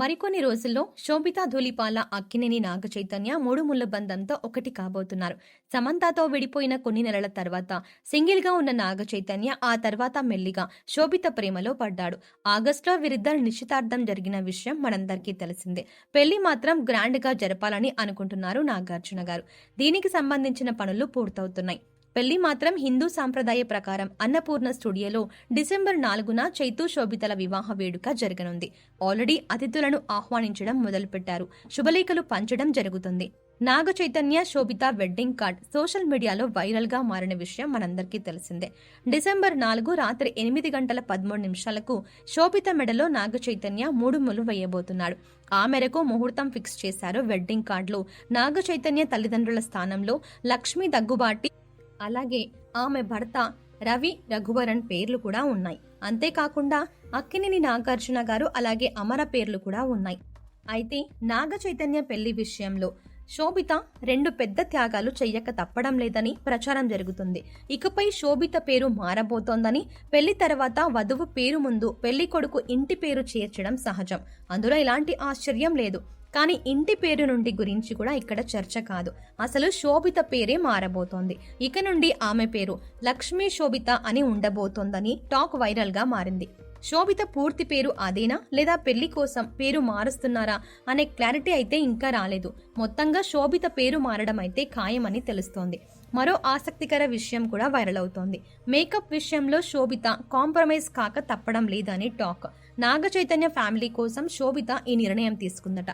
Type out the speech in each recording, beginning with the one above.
మరికొన్ని రోజుల్లో శోభితా ధూళిపాల అక్కినేని నాగ చైతన్య మూడు ముళ్ళ బంధంతో ఒకటి కాబోతున్నారు. సమంతతో విడిపోయిన కొన్ని నెలల తర్వాత సింగిల్గా ఉన్న నాగ చైతన్య ఆ తర్వాత మెల్లిగా శోభిత ప్రేమలో పడ్డాడు. ఆగస్టులో వీరిద్దరు నిశ్చితార్థం జరిగిన విషయం మనందరికీ తెలిసిందే. పెళ్ళి మాత్రం గ్రాండ్గా జరపాలని అనుకుంటున్నారు నాగార్జున గారు. దీనికి సంబంధించిన పనులు పూర్తవుతున్నాయి. పెళ్ళి మాత్రం హిందూ సాంప్రదాయ ప్రకారం అన్నపూర్ణ స్టూడియోలో డిసెంబర్ నాలుగున చైతూ శోభితల వివాహ వేడుక జరగనుంది. ఆల్రెడీ అతిథులను ఆహ్వానించడం మొదలుపెట్టారు. శుభలేఖలు పంచడం జరుగుతుంది. Naga Chaitanya Sobhita wedding card social media వైరల్గా మారిన విషయం మనందరికీ తెలిసిందే. డిసెంబర్ నాలుగు రాత్రి ఎనిమిది గంటల పదమూడు నిమిషాలకు శోభిత మెడలో నాగ చైతన్య మూడు ములు వేయబోతున్నాడు. ఆ మేరకు ముహూర్తం ఫిక్స్ చేశారు వెడ్డింగ్ కార్డులో. నాగ చైతన్య తల్లిదండ్రుల స్థానంలో లక్ష్మీ దగ్గుబాటి అలాగే ఆమె భర్త రవి రఘువరన్ పేర్లు కూడా ఉన్నాయి. అంతేకాకుండా అక్కినేని నాగార్జున గారు అలాగే అమర పేర్లు కూడా ఉన్నాయి. అయితే నాగ చైతన్య పెళ్ళి విషయంలో శోభిత రెండు పెద్ద త్యాగాలు చెయ్యక తప్పడం లేదని ప్రచారం జరుగుతుంది. ఇకపై శోభిత పేరు మారబోతోందని పెళ్ళి తర్వాత వధువు పేరు ముందు పెళ్ళి కొడుకు ఇంటి పేరు చేర్చడం సహజం. అందులో ఎలాంటి ఆశ్చర్యం లేదు. కానీ ఇంటి పేరు నుండి గురించి కూడా ఇక్కడ చర్చ కాదు. అసలు శోభిత పేరే మారబోతోంది. ఇక నుండి ఆమె పేరు లక్ష్మీ శోభిత అని ఉండబోతోందని టాక్ వైరల్గా మారింది. శోభిత పూర్తి పేరు అదేనా? లేదా పెళ్ళి కోసం పేరు మారుస్తున్నారా? అనే క్లారిటీ అయితే ఇంకా రాలేదు. మొత్తంగా శోభిత పేరు మారడం అయితే ఖాయమని తెలుస్తోంది. మరో ఆసక్తికర విషయం కూడా వైరల్ అవుతోంది. మేకప్ విషయంలో శోభిత కాంప్రమైజ్ కాక తప్పడం లేదని టాక్. నాగ చైతన్య ఫ్యామిలీ కోసం శోభిత ఈ నిర్ణయం తీసుకుందట.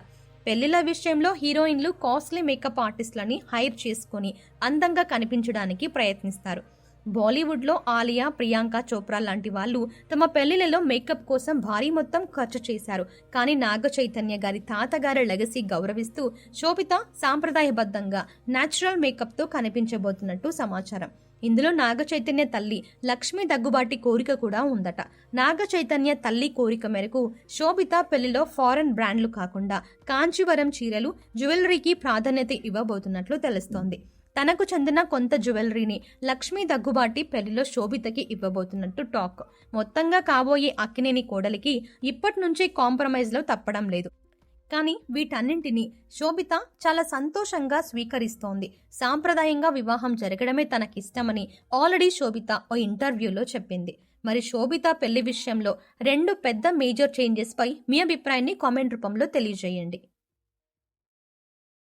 పెళ్ళిళ్ళ విషయంలో హీరోయిన్లు కాస్ట్లీ మేకప్ ఆర్టిస్టులని హైర్ చేసుకొని అందంగా కనిపించడానికి ప్రయత్నిస్తారు. బాలీవుడ్లో ఆలియా ప్రియాంక చోప్రా లాంటి వాళ్ళు తమ పెళ్ళిళ్ళలో మేకప్ కోసం భారీ మొత్తం ఖర్చు చేశారు. కానీ నాగ చైతన్య గారి తాతగారి లెగసీ గౌరవిస్తూ శోభిత సాంప్రదాయబద్ధంగా నేచురల్ మేకప్తో కనిపించబోతున్నట్టు సమాచారం. ఇందులో నాగ చైతన్య తల్లి లక్ష్మి దగ్గుబాటి కోరిక కూడా ఉందట. నాగ చైతన్య తల్లి కోరిక మేరకు శోభిత పెళ్ళిలో ఫారెన్ బ్రాండ్లు కాకుండా కాంచీవరం చీరలు జ్యువెలరీకి ప్రాధాన్యత ఇవ్వబోతున్నట్లు తెలుస్తోంది. తనకు చెందిన కొంత జ్యువెలరీని లక్ష్మీ దగ్గుబాటి పెళ్ళిలో శోభితకి ఇవ్వబోతున్నట్టు టాక్. మొత్తంగా కాబోయే అక్కినేని కోడలికి ఇప్పటి నుంచే కాంప్రమైజ్లో తప్పడం లేదు. కానీ వీటన్నింటినీ శోభిత చాలా సంతోషంగా స్వీకరిస్తోంది. సాంప్రదాయంగా వివాహం జరగడమే తనకిష్టమని ఆల్రెడీ శోభిత ఓ ఇంటర్వ్యూలో చెప్పింది. మరి శోభిత పెళ్ళి విషయంలో రెండు పెద్ద మేజర్ చేంజెస్ పై మీ అభిప్రాయాన్ని కామెంట్ రూపంలో తెలియజేయండి.